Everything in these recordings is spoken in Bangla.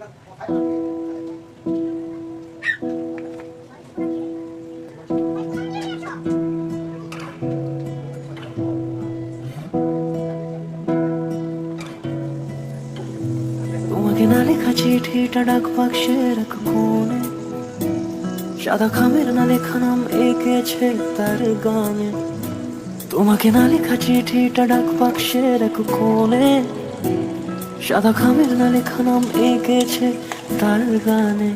ना लिखा चीठी टड़क पक्षेरक कोने शादा खामेर ना लिखा नाम एक छे तर गाने तुमके ना लिखा चीठी टड़क पक्षेरक कोने সাদা খামের না লেখা নাম এঁকেছে তার গানে।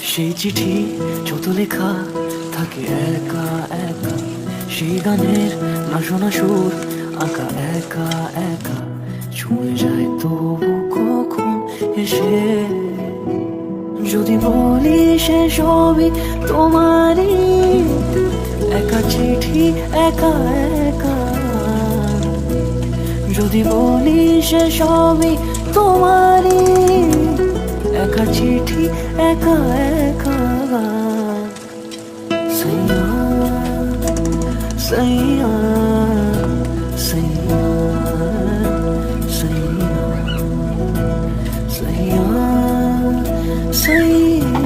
সেই চিঠি যত লেখা থাকে একা একা। সেই গানের না শোনা সুর আঁকা একা একা। ছুঁয়ে যায় তবু কখন এসে? যদি বলি সে সবই তোমারই, একা চিঠি একা একা। যদি বলি সে সবই তোমারই, একা চিঠি, একা একা সৈয়া সৈয়া সৈয়া সৈয়া সৈয়া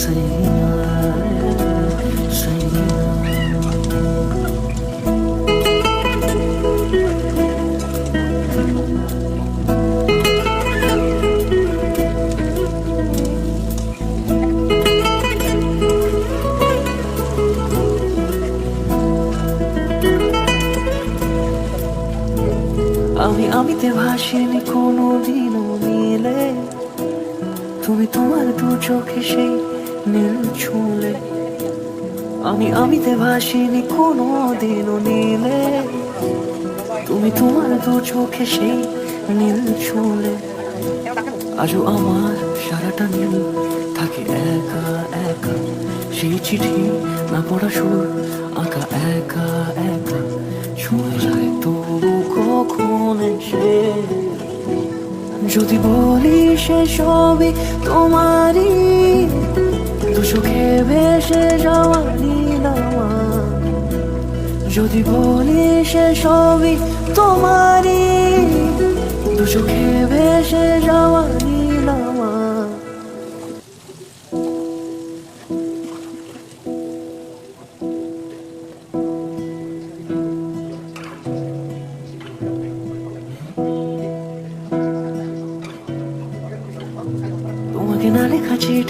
সৈয়া। আমি আমিতে ভাসিনি কোনো দিনও মিলে। তুমি তোমার দু চোখে সেই নীল ছুলে। আমি আমিতে ভাসিনি কোনো দিনও নীলে তুমি তোমার দু চোখে সেই নীল ছুলে। আজও আমার সারাটা নীল থাকে একা একা। সেই চিঠি না পড়া আঁকা একা একা। ছুঁয়ে যায় তবু কখন সে যদি বলি সে সবই তোমারই, দু চোখে ভেসে যাওয়া নীলামা যদি বলি সে সবই তোমারই, দু চোখে ভেসে যাওয়া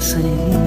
それに